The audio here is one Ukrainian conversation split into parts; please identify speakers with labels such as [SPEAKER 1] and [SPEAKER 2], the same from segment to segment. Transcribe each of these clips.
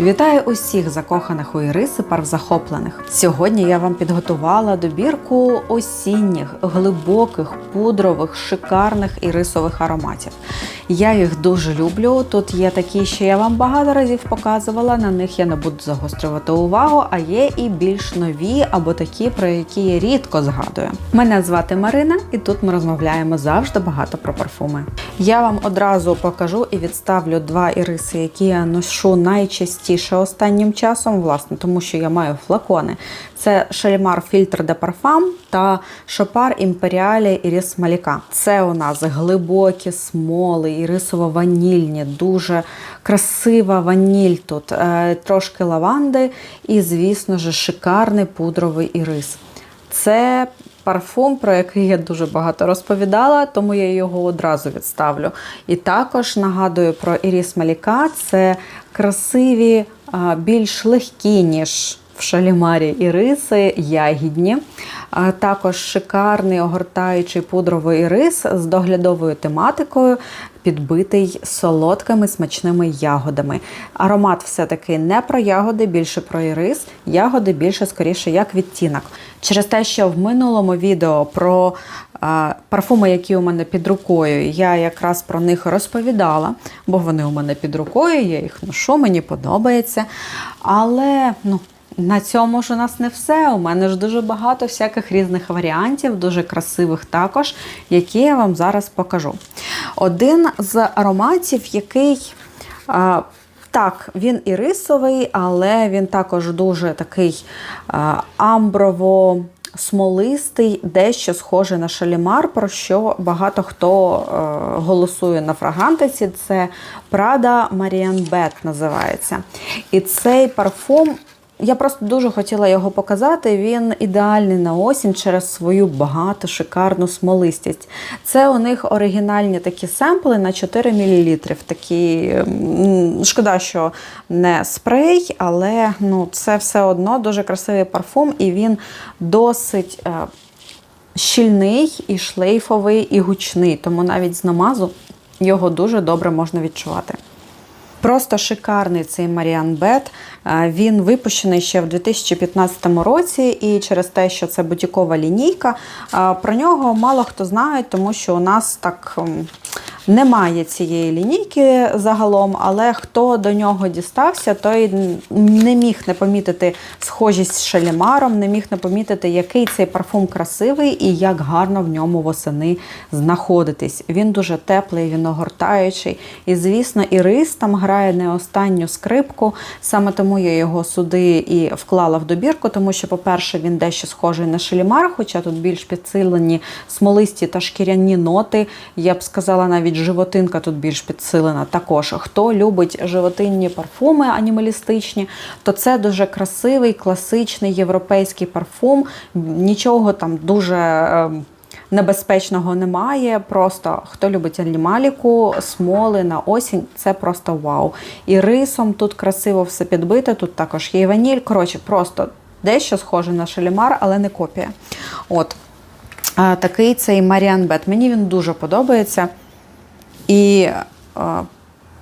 [SPEAKER 1] Вітаю усіх закоханих у іриси парвзахоплених. Сьогодні я вам підготувала добірку осінніх, глибоких, пудрових, шикарних ірисових ароматів. Я їх дуже люблю. Тут є такі, що я вам багато разів показувала. На них я не буду загострювати увагу, а є і більш нові або такі, про які я рідко згадую. Мене звати Марина, і тут ми розмовляємо завжди багато про парфуми. Я вам одразу покажу і відставлю два іриси, які я ношу найчастіше останнім часом, власне, тому що я маю флакони. Це Шалімар Фільтр де Парфам та Шопар Імперіалі Іріс Маліка. Це у нас глибокі смоли, ірисово-ванільні, дуже красива ваніль тут, е, трошки лаванди і, звісно ж, шикарний пудровий ірис. Це парфум, про який я дуже багато розповідала, тому я його одразу відставлю. І також нагадую про Іріс Маліка. Це красиві, більш легкі, ніж в шалімарі іриси, ягідні. Також шикарний огортаючий пудровий ірис з доглядовою тематикою, підбитий солодкими смачними ягодами. Аромат все-таки не про ягоди, більше про ірис. Ягоди більше скоріше як відтінок. Через те, що в минулому відео про а, парфуми, які у мене під рукою, я якраз про них розповідала, бо вони у мене під рукою, я їх ношу, мені подобається. Але ну, на цьому ж у нас не все. У мене ж дуже багато всяких різних варіантів, дуже красивих також, які я вам зараз покажу. Один з ароматів, який. а, так, він і рисовий, але він також дуже такий а, амброво. Смолистий, дещо схожий на шалімар, про що багато хто е, голосує на фрагантиці. Це Prada Marianne Bet називається. І цей парфум я просто дуже хотіла його показати. Він ідеальний на осінь через свою багату, шикарну смолистість. Це у них оригінальні такі семпли на 4 мл. Такі, шкода, що не спрей, але ну, це все одно дуже красивий парфум, і він досить. е, Щільний і шлейфовий, і гучний, тому навіть з намазу його дуже добре можна відчувати. Просто шикарний цей Маріан Бет. Е, Він випущений ще в 2015 році, і через те, що це бутікова лінійка, е, про нього мало хто знає, тому що у нас так м, немає цієї лінійки загалом, але хто до нього дістався, той не міг не помітити схожість з шалімаром, не міг не помітити, який цей парфум красивий і як гарно в ньому восени знаходитись. Він дуже теплий, він огортаючий. І, звісно, і рис там грає не останню скрипку. Саме тому я його сюди і вклала в добірку, тому що, по-перше, він дещо схожий на шалімар, хоча тут більш підсилені смолисті та шкіряні ноти. Я б сказала, навіть животинка тут більш підсилена. Також хто любить животинні парфуми анімалістичні, то це дуже красивий, класичний європейський парфум. Нічого там дуже. ем, Небезпечного немає. Просто хто любить анімаліку, смоли на осінь це просто вау. І рисом тут красиво все підбите, тут також є ваніль. Коротше, просто дещо схоже на шалімар, але не копія. От такий цей Маріан Бет. Мені він дуже подобається. І а,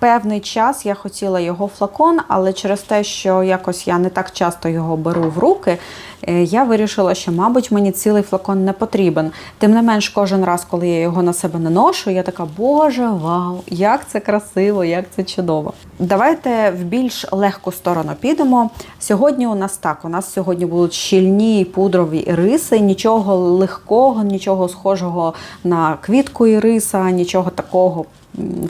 [SPEAKER 1] певний час я хотіла його флакон, але через те, що якось я не так часто його беру в руки, е, я вирішила, що, мабуть, мені цілий флакон не потрібен. Тим не менш, кожен раз, коли я його на себе не ношу, я така, боже, вау, як це красиво, як це чудово. Давайте в більш легку сторону підемо. Сьогодні у нас так: у нас сьогодні будуть щільні пудрові риси, нічого легкого, нічого схожого на квітку іриса, нічого такого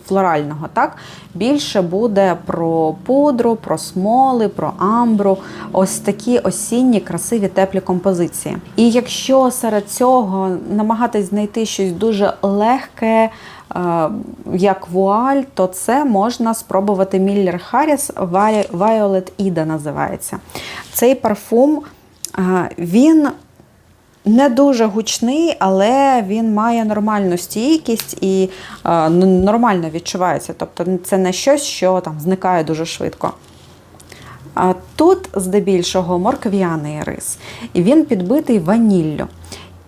[SPEAKER 1] флорального. Так? Більше буде про пудру, про смоли, про амбру, ось такі осінні, красиві, теплі композиції. І якщо серед цього намагатись знайти щось дуже легке, е, як вуаль, то це можна спробувати Міллер Харріс Violet Ida називається. Цей парфум е, він не дуже гучний, але він має нормальну стійкість і е, нормально відчувається. Тобто це не щось, що там зникає дуже швидко. А тут здебільшого моркв'яний рис, і він підбитий ваніллю.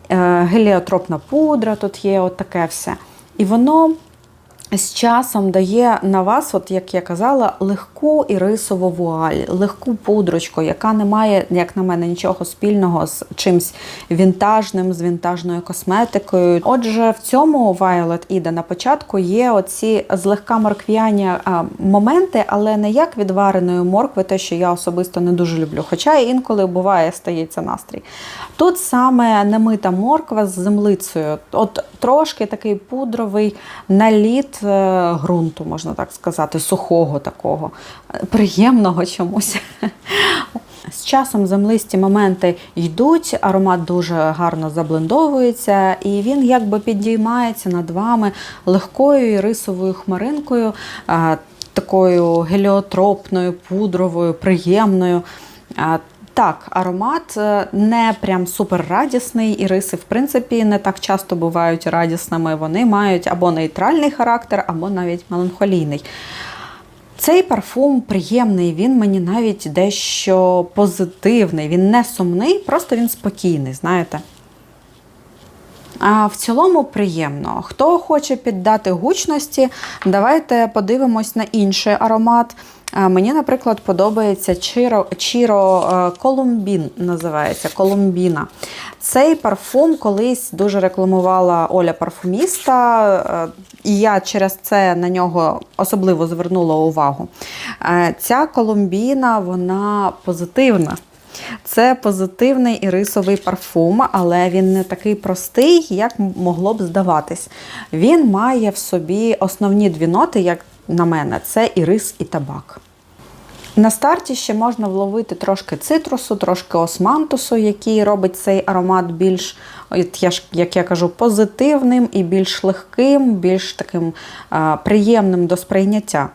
[SPEAKER 1] Е, Геліотропна пудра тут є, от таке все. І воно з часом дає на вас, от як я казала, легку ірисову вуаль, легку пудрочку, яка не має, як на мене, нічого спільного з чимсь вінтажним, з вінтажною косметикою. Отже, в цьому Violet Ida на початку є оці злегка моркв'яні моменти, але не як від вареної моркви, те, що я особисто не дуже люблю. Хоча інколи буває, стається настрій. Тут саме немита морква з землицею. От трошки такий пудровий наліт ґрунту, можна так сказати, сухого такого, е, приємного чомусь. З часом землисті моменти йдуть, аромат дуже гарно заблендовується, і він якби підіймається над вами легкою рисовою хмаринкою, е, такою геліотропною, пудровою, приємною. Так, аромат е, не прям супер радісний, і риси, в принципі, не так часто бувають радісними. Вони мають або нейтральний характер, або навіть меланхолійний. Цей парфум приємний, він мені навіть дещо позитивний. Він не сумний, просто він спокійний, знаєте. А в цілому приємно. Хто хоче піддати гучності, давайте подивимось на інший аромат. Мені, наприклад, подобається Чіро, Чіро е, Колумбін, називається Колумбіна. Цей парфум колись дуже рекламувала Оля парфуміста, е, і я через це на нього особливо звернула увагу. Е, Ця Колумбіна, вона позитивна. Це позитивний ірисовий парфум, але він не такий простий, як могло б здаватись. Він має в собі основні дві ноти, як на мене, це ірис і табак. На старті ще можна вловити трошки цитрусу, трошки османтусу, який робить цей аромат більш, як я кажу, позитивним і більш легким, більш таким приємним до сприйняття.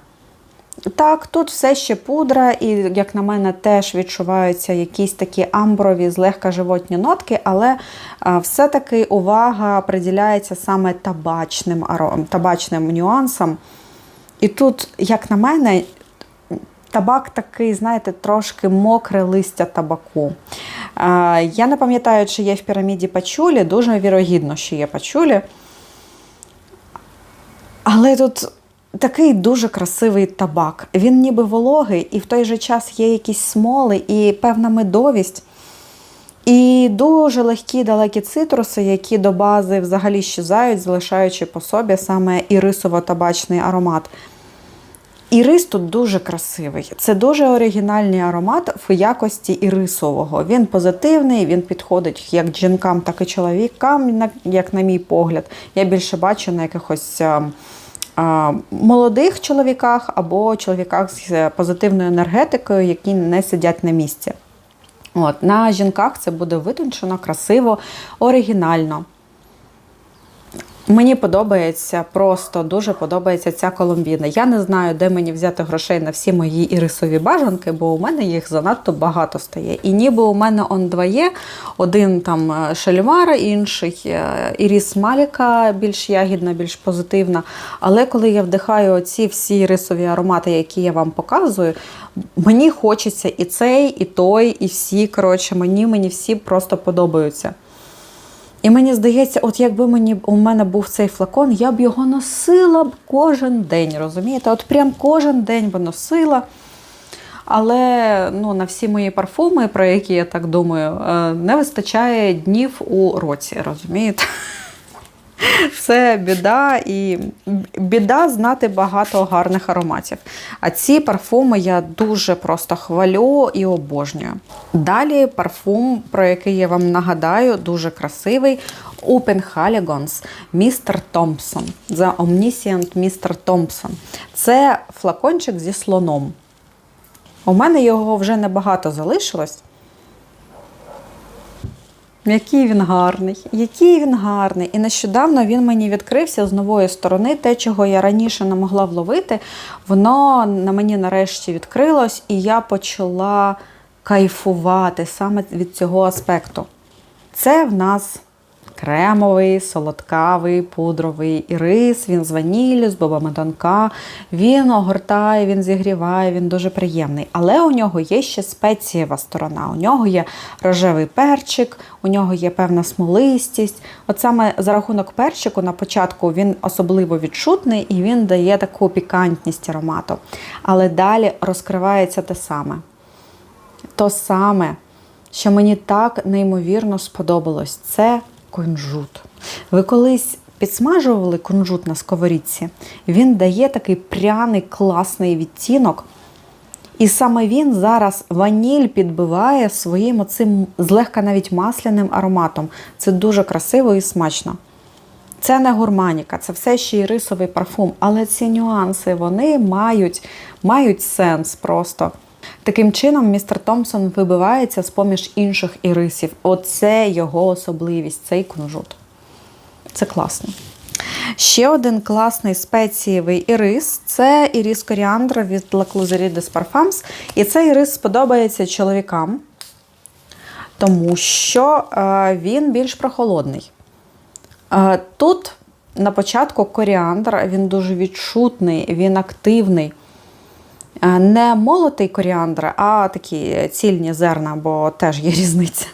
[SPEAKER 1] Так, тут все ще пудра, і, як на мене, теж відчуваються якісь такі амброві, злегка животні нотки, але все-таки увага приділяється саме табачним, табачним нюансам. І тут, як на мене, табак такий, знаєте, трошки мокре листя табаку. Я не пам'ятаю, чи є в піраміді пачулі, дуже вірогідно, що є пачулі. Але тут такий дуже красивий табак. Він ніби вологий, і в той же час є якісь смоли і певна медовість. І дуже легкі далекі цитруси, які до бази взагалі щезають, залишаючи по собі саме ірисово-табачний аромат. Ірис тут дуже красивий. Це дуже оригінальний аромат в якості ірисового. Він позитивний, він підходить як жінкам, так і чоловікам, як на мій погляд. Я більше бачу на якихось а, а, молодих чоловіках або чоловіках з позитивною енергетикою, які не сидять на місці. От, На жінках це буде витончено, красиво, оригінально. Мені подобається, просто дуже подобається ця колумбіна. Я не знаю, де мені взяти грошей на всі мої ірисові бажанки, бо у мене їх занадто багато стає. І ніби у мене он два є: один там шальмара, інший е, іріс Маліка, більш ягідна, більш позитивна. Але коли я вдихаю ці всі ірисові аромати, які я вам показую, мені хочеться і цей, і той, і всі. Коротше, мені, мені всі просто подобаються. І мені здається, от якби мені у мене був цей флакон, я б його носила б кожен день, розумієте? От прям кожен день би носила. Але ну, на всі мої парфуми, про які я так думаю, не вистачає днів у році, розумієте? Все біда і біда знати багато гарних ароматів. А ці парфуми я дуже просто хвалю і обожнюю. Далі парфум, про який я вам нагадаю, дуже красивий. Open Haligons Mr. Thompson. The Omniscient Mr. Thompson. Це флакончик зі слоном. У мене його вже небагато залишилось. Який він гарний, який він гарний. І нещодавно він мені відкрився з нової сторони. Те, чого я раніше не могла вловити, воно на мені нарешті відкрилось, і я почала кайфувати саме від цього аспекту. Це в нас кремовий, солодкавий, пудровий ірис, він з ваніллю, з бобами тонка. Він огортає, він зігріває, він дуже приємний. Але у нього є ще спецієва сторона. У нього є рожевий перчик, у нього є певна смолистість. От саме за рахунок перчику на початку він особливо відчутний і він дає таку пікантність аромату. Але далі розкривається те саме. То саме, що мені так неймовірно сподобалось, це кунжут. Ви колись підсмажували кунжут на сковорідці, він дає такий пряний класний відтінок. І саме він зараз ваніль підбиває своїм оцим злегка навіть масляним ароматом. Це дуже красиво і смачно. Це не гурманіка, це все ще й рисовий парфум, але ці нюанси вони мають, мають сенс просто. Таким чином, містер Томпсон вибивається з поміж інших ірисів. Оце його особливість, цей кунжут. Це класно. Ще один класний спецієвий ірис це ірис коріандр від La Clouserie des Parfums. І цей ірис сподобається чоловікам, тому що е, він більш прохолодний. Е, Тут на початку коріандр, він дуже відчутний, він активний. Е, Не молотий коріандр, а такі цільні зерна, бо теж є різниця.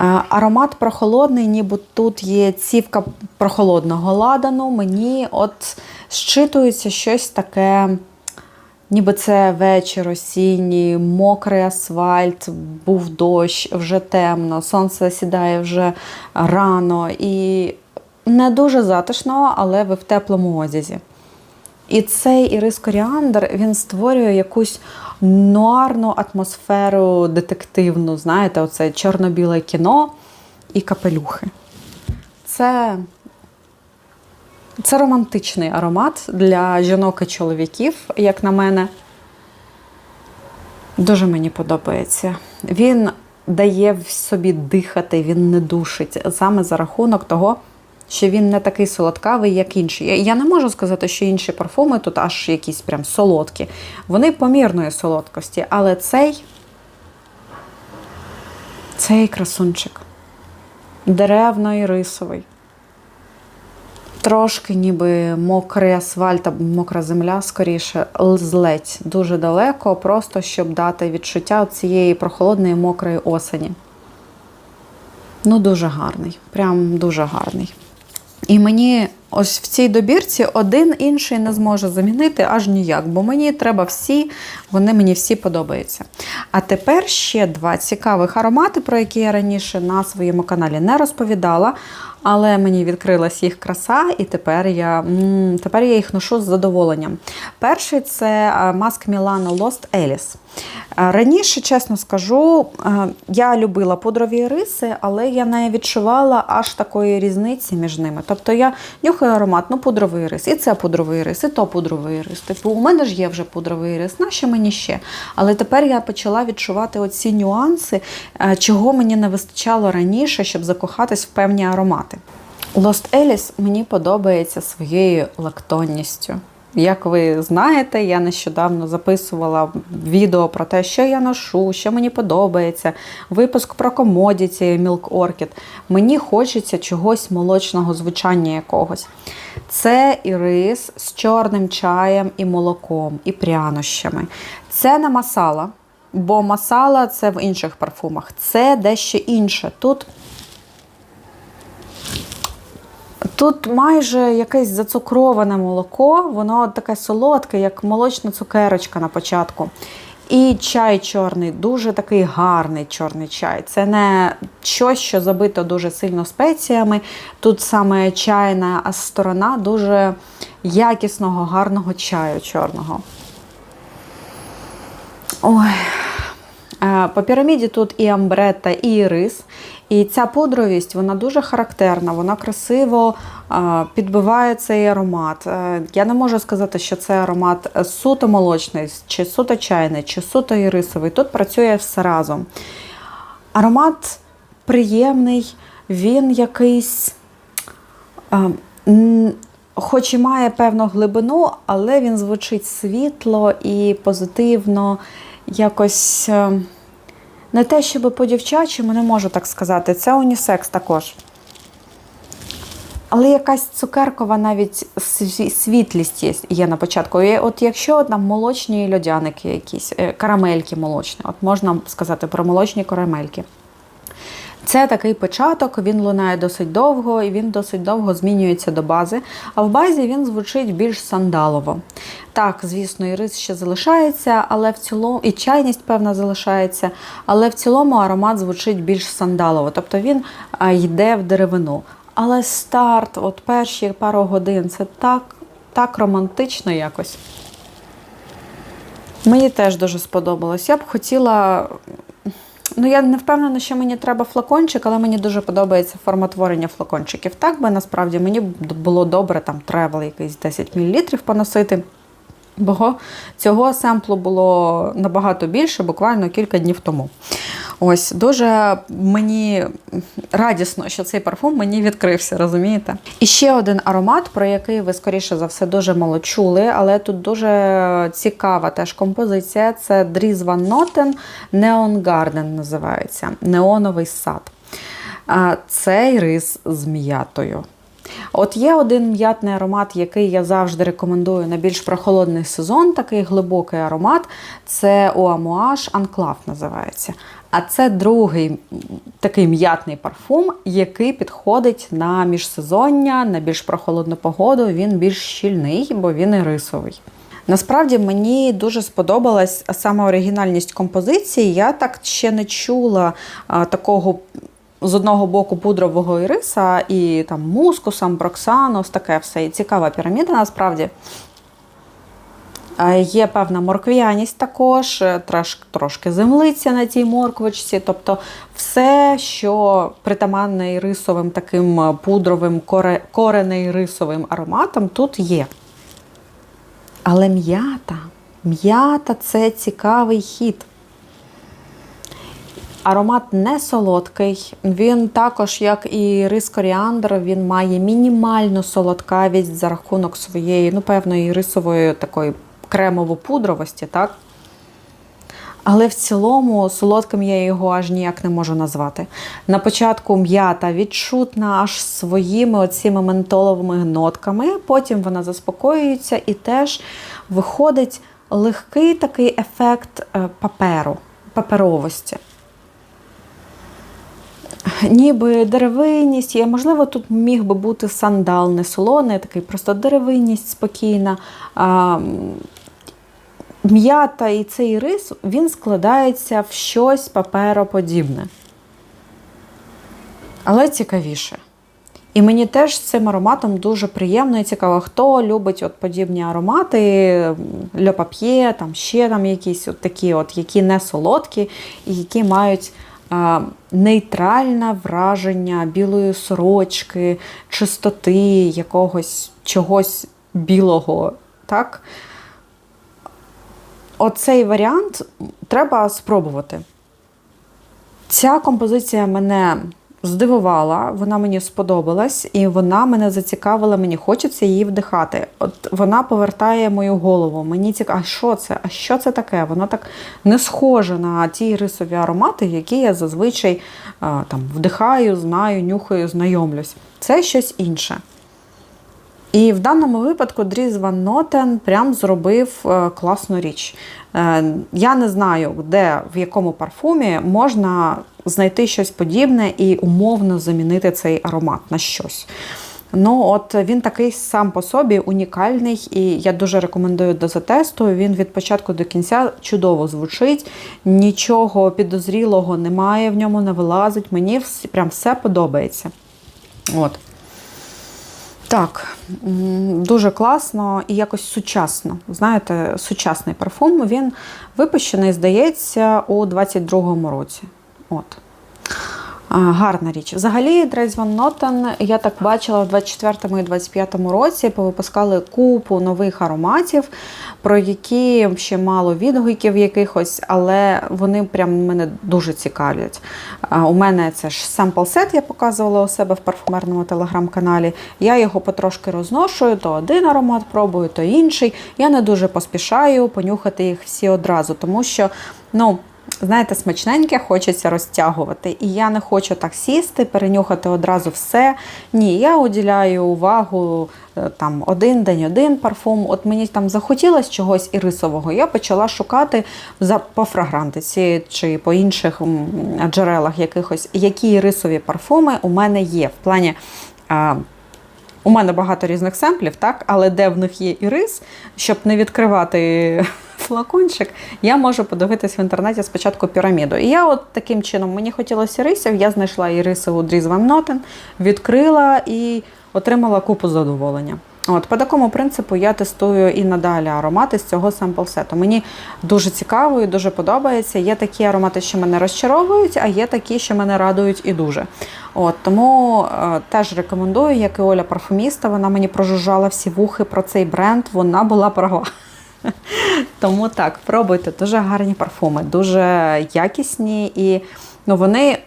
[SPEAKER 1] Е, Аромат прохолодний, ніби тут є цівка прохолодного ладану. Мені от щитується щось таке, ніби це вечір осінній, мокрий асфальт, був дощ, вже темно, сонце сідає вже рано і не дуже затишно, але ви в теплому одязі. І цей ірис коріандр він створює якусь нуарну атмосферу детективну. Знаєте, оце чорно-біле кіно і капелюхи. Це, це романтичний аромат для жінок і чоловіків, як на мене. Дуже мені подобається. Він дає в собі дихати, він не душить саме за рахунок того, що він не такий солодкавий, як інші. Я, не можу сказати, що інші парфуми тут аж якісь прям солодкі. Вони помірної солодкості, але цей цей красунчик деревно рисовий. Трошки ніби мокрий асфальт, або мокра земля, скоріше, злеть дуже далеко, просто щоб дати відчуття цієї прохолодної мокрої осені. Ну, дуже гарний, прям дуже гарний. І мені ось в цій добірці один інший не зможе замінити аж ніяк, бо мені треба всі, вони мені всі подобаються. А тепер ще два цікавих аромати, про які я раніше на своєму каналі не розповідала. Але мені відкрилась їх краса, і тепер я тепер я їх ношу з задоволенням. Перший це маск Milano Lost Alice. Раніше, чесно скажу, я любила пудрові риси, але я не відчувала аж такої різниці між ними. Тобто я нюхаю аромат, ну пудровий рис, і це пудровий рис, і то пудровий рис. Типу, у мене ж є вже пудровий рис, нащо мені ще? Але тепер я почала відчувати оці нюанси, чого мені не вистачало раніше, щоб закохатись в певні аромати. Lost Alice мені подобається своєю лактонністю. Як ви знаєте, я нещодавно записувала відео про те, що я ношу, що мені подобається, випуск про комодіті Milk Orchid. Мені хочеться чогось молочного звучання якогось. Це і рис з чорним чаєм і молоком, і прянощами. Це не масала, бо масала це в інших парфумах. Це дещо інше. Тут Тут майже якесь зацукроване молоко, воно таке солодке, як молочна цукерочка на початку. І чай чорний, дуже такий гарний чорний чай. Це не щось, що забито дуже сильно спеціями. Тут саме чайна сторона дуже якісного, гарного чаю чорного. Ой. По піраміді тут і амбретта, і рис. І ця пудровість вона дуже характерна, вона красиво підбиває цей аромат. Я не можу сказати, що це аромат суто молочний, чи суто чайний, чи суто ірисовий. Тут працює все разом. Аромат приємний, він якийсь, хоч і має певну глибину, але він звучить світло і позитивно, якось. Е, не те, щоб по дівчачому, не можу так сказати. Це унісекс також. Але якась цукеркова навіть світлість є, є на початку. І от якщо там молочні льодяники якісь, е, карамельки молочні, от можна сказати про молочні карамельки. Це такий початок, він лунає досить довго і він досить довго змінюється до бази. А в базі він звучить більш сандалово. Так, звісно, і рис ще залишається, але в цілому і чайність, певна, залишається, але в цілому аромат звучить більш сандалово, тобто він йде в деревину. Але старт, от перші пару годин, це так, так романтично якось. Мені теж дуже сподобалось. Я б хотіла. Ну, я не впевнена, що мені треба флакончик, але мені дуже подобається форматворення флакончиків. Так би насправді мені було добре там тревел якийсь 10 мл поносити. Бо цього семплу було набагато більше, буквально кілька днів тому. Ось дуже мені радісно, що цей парфум мені відкрився, розумієте? І ще один аромат, про який ви, скоріше за все, дуже мало чули, але тут дуже цікава теж композиція. Це Dries Van Noten Neon Garden називається Неоновий сад. Цей рис з м'ятою. От є один м'ятний аромат, який я завжди рекомендую на більш прохолодний сезон, такий глибокий аромат. Це Оамуаш Анклав називається. А це другий такий м'ятний парфум, який підходить на міжсезоння, на більш прохолодну погоду. Він більш щільний, бо він і рисовий. Насправді мені дуже сподобалась саме оригінальність композиції. Я так ще не чула такого з одного боку пудрового іриса і там мускусом, броксанос, таке все. І цікава піраміда насправді. Е, Є певна морквяність також, е, трошки землиця на цій морквочці. Тобто все, що притаманне ірисовим таким е, пудровим, коре, коренеірисовим ароматом, тут є. Але м'ята, м'ята це цікавий хід. Аромат не солодкий. Він також, як і рис коріандр, він має мінімальну солодкавість за рахунок своєї, ну, певної рисової такої кремово-пудровості, так? Але в цілому солодким я його аж ніяк не можу назвати. На початку м'ята відчутна аж своїми оціми ментоловими нотками, потім вона заспокоюється і теж виходить легкий такий ефект е, паперу, паперовості. Ніби деревинність є, можливо, тут міг би бути сандал, не солоний, такий просто деревинність спокійна. А, М'ята і цей рис він складається в щось папероподібне. Але цікавіше. І мені теж з цим ароматом дуже приємно і цікаво, хто любить от подібні аромати, Пап'є, там ще там якісь от такі, от, які не солодкі і які мають нейтральне враження білої сорочки, чистоти, якогось чогось білого. так? Оцей варіант треба спробувати. Ця композиція мене здивувала, вона мені сподобалась, і вона мене зацікавила, мені хочеться її вдихати. От вона повертає мою голову. Мені цікаво, а що це? А що це таке? Воно так не схоже на ті рисові аромати, які я зазвичай там вдихаю, знаю, нюхаю, знайомлюсь. Це щось інше. І в даному випадку Дріз Ван Нотен прям зробив е, класну річ. Е, Я не знаю, де в якому парфумі можна знайти щось подібне і умовно замінити цей аромат на щось. Ну, от він такий сам по собі унікальний, і я дуже рекомендую до затесту. Він від початку до кінця чудово звучить, нічого підозрілого немає в ньому, не вилазить. Мені прям все подобається. От. Так, дуже класно і якось сучасно. Знаєте, сучасний парфум. Він випущений, здається, у 22-му році. От. Гарна річ. Взагалі, Dries Van Noten, я так бачила, в 24-му і 25-му році повипускали купу нових ароматів, про які ще мало відгуків якихось, але вони прям мене дуже цікавлять. У мене це ж сампл сет я показувала у себе в парфумерному телеграм-каналі. Я його потрошки розношую, то один аромат пробую, то інший. Я не дуже поспішаю понюхати їх всі одразу, тому що, ну. Знаєте, смачненьке, хочеться розтягувати. І я не хочу так сісти, перенюхати одразу все. Ні, я уділяю увагу е, там один день, один парфум. От мені там захотілося чогось ірисового, я почала шукати за по фрагрантиці чи по інших джерелах якихось, які ірисові парфуми у мене є. В плані. У мене багато різних семплів, так, але де в них є ірис, щоб не відкривати флакончик, я можу подивитись в інтернеті спочатку піраміду. І я от таким чином мені хотілося ірисів, я знайшла ірисову Дріз Ван Нотен, відкрила і отримала купу задоволення. От, по такому принципу я тестую і надалі аромати з цього семпл-сету. Мені дуже цікаво і дуже подобається. Є такі аромати, що мене розчаровують, а є такі, що мене радують і дуже. От, Тому е, теж рекомендую, як і Оля парфуміста, вона мені прожужжала всі вухи про цей бренд, вона була права. Тому так, пробуйте, дуже гарні парфуми, дуже якісні і ну, вони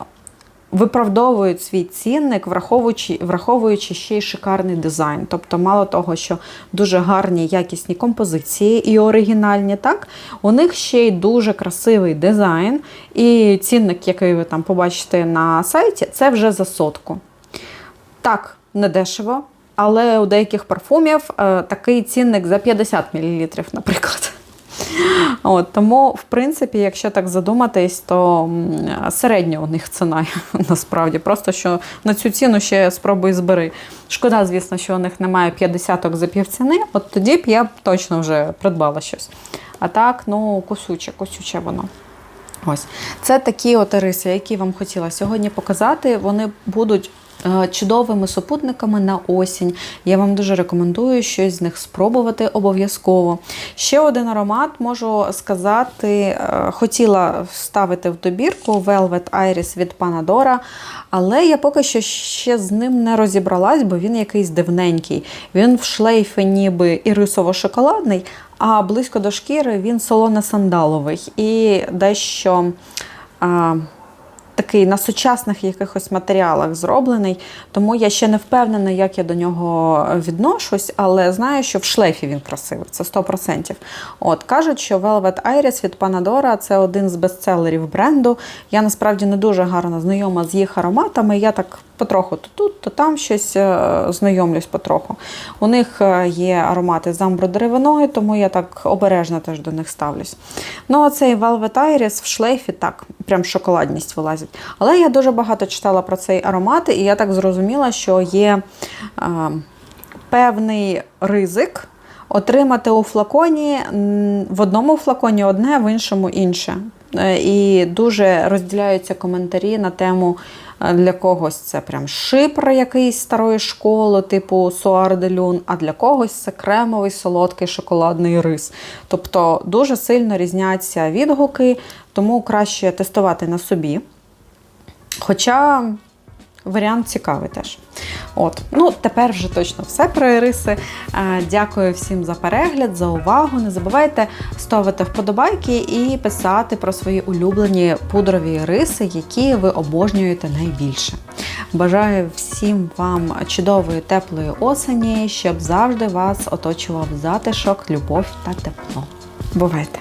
[SPEAKER 1] виправдовують свій цінник, враховуючи, враховуючи ще й шикарний дизайн. Тобто, мало того, що дуже гарні якісні композиції і оригінальні, так у них ще й дуже красивий дизайн. І цінник, який ви там побачите на сайті, це вже за сотку. Так, не дешево, але у деяких парфумів е, такий цінник за 50 мл, наприклад. От, Тому, в принципі, якщо так задуматись, то середня у них ціна насправді. Просто що на цю ціну ще спробуй збери. Шкода, звісно, що у них немає 50 за півціни, от тоді б я точно вже придбала щось. А так, ну, косюче, косюче воно. Ось. Це такі от риси, які вам хотіла сьогодні показати. Вони будуть чудовими супутниками на осінь. Я вам дуже рекомендую щось з них спробувати обов'язково. Ще один аромат можу сказати, е, хотіла вставити в добірку Velvet Iris від Panadora, але я поки що ще з ним не розібралась, бо він якийсь дивненький. Він в шлейфі ніби ірисово-шоколадний, а близько до шкіри він солоно-сандаловий і дещо. А, Такий на сучасних якихось матеріалах зроблений, тому я ще не впевнена, як я до нього відношусь, але знаю, що в шлейфі він красивий, це 100%. От кажуть, що Velvet Iris від Panadora це один з бестселерів бренду. Я насправді не дуже гарно знайома з їх ароматами. Я так потроху то тут, то там щось е, знайомлюсь потроху. У них е, є аромати з амбродеревиною, тому я так обережно теж до них ставлюсь. Ну, а цей Velvet Iris в шлейфі так, прям шоколадність вилазить. Але я дуже багато читала про цей аромат, і я так зрозуміла, що є е, певний ризик. Отримати у флаконі в одному флаконі одне, в іншому інше. І дуже розділяються коментарі на тему для когось це прям шипр якийсь старої школи, типу Суар де Люн, а для когось це кремовий солодкий шоколадний рис. Тобто дуже сильно різняться відгуки, тому краще тестувати на собі. Хоча варіант цікавий теж. От, ну тепер вже точно все про іриси. Дякую всім за перегляд, за увагу. Не забувайте ставити вподобайки і писати про свої улюблені пудрові іриси, які ви обожнюєте найбільше. Бажаю всім вам чудової теплої осені, щоб завжди вас оточував затишок, любов та тепло. Бувайте!